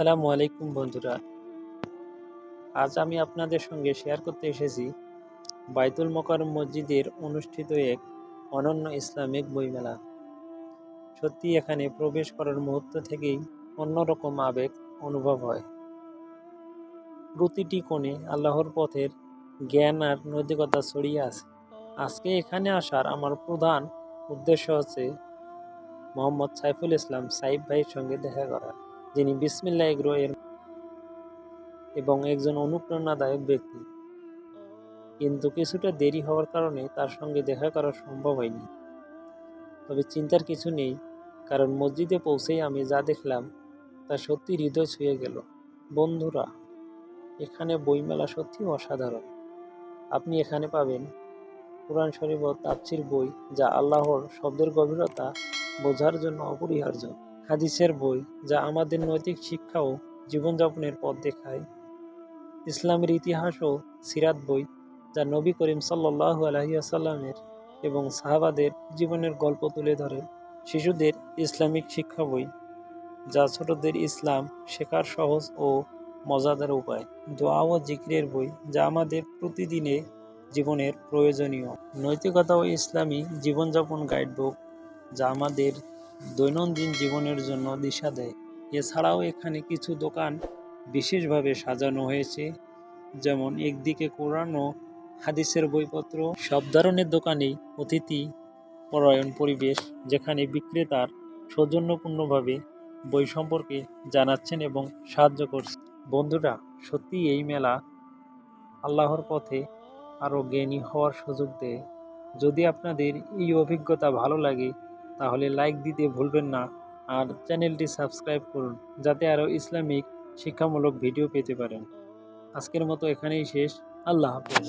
আসসালামু আলাইকুম বন্ধুরা। আজ আমি আপনাদের সঙ্গে শেয়ার করতে এসেছি বাইতুল মোকারম মসজিদের অনুষ্ঠিত এক অনন্য ইসলামিক বইমেলা। সত্যি এখানে প্রবেশ করার মুহূর্ত থেকেই অন্যরকম আবেগ অনুভব হয়। প্রতিটি কোণে আল্লাহর পথের জ্ঞান আর নৈতিকতা ছড়িয়ে আছে। আজকে এখানে আসার আমার প্রধান উদ্দেশ্য হচ্ছে মোহাম্মদ সাইফুল ইসলাম সাইফ ভাইয়ের সঙ্গে দেখা করা। যিনি বিসমিল্লা এগ্রো এর এবং একজন অনুপ্রেরণাদায়ক ব্যক্তি। কিন্তু কিছুটা দেরি হওয়ার কারণে তার সঙ্গে দেখা করা সম্ভব হয়নি। তবে চিন্তার কিছু নেই, কারণ মসজিদে পৌঁছেই আমি যা দেখলাম, তা সত্যি হৃদয় ছুঁয়ে গেল। বন্ধুরা, এখানে বইমেলা সত্যি অসাধারণ। আপনি এখানে পাবেন কোরআন শরীফ ও তাফসির বই, যা আল্লাহর শব্দের গভীরতা বোঝার জন্য অপরিহার্য। হাদিসের বই যা আমাদের নৈতিক শিক্ষা ও জীবনযাপনের পথ দেখায়। ইসলামের ইতিহাস ও সিরাত বই যা নবী করিম সাল্লাহু আলহিয়াসাল্লামের এবং সাহাবাদের জীবনের গল্প তুলে ধরে, শিশুদের ইসলামিক শিক্ষা বই যা ছোটদের ইসলাম শেখার সহজ ও মজাদার উপায়। দোয়া ও জিক্রের বই যা আমাদের প্রতিদিনে জীবনের প্রয়োজনীয়। নৈতিকতা ও ইসলামী জীবনযাপন গাইডবুক যা আমাদের দৈনন্দিন জীবনের জন্য দিশা দেয়। এছাড়াও এখানে কিছু দোকান বিশেষভাবে সাজানো হয়েছে, যেমন একদিকে কোরআন ও হাদিসের বইপত্র, সব ধরনের দোকানেই অতিথি পরায়ণ পরিবেশ, যেখানে বিক্রেতার সৌজন্যপূর্ণভাবে বই সম্পর্কে জানাচ্ছেন এবং সাহায্য করছেন। বন্ধুরা, সত্যি এই মেলা আল্লাহর পথে আরও জ্ঞানী হওয়ার সুযোগ দেয়। যদি আপনাদের এই অভিজ্ঞতা ভালো লাগে তাহলে লাইক দিতে ভুলবেন না। আর চ্যানেলটি সাবস্ক্রাইব করুন, যাতে আরও ইসলামিক শিক্ষামূলক ভিডিও পেতে পারেন। আজকের মতো এখানেই শেষ। আল্লাহ হাফেজ।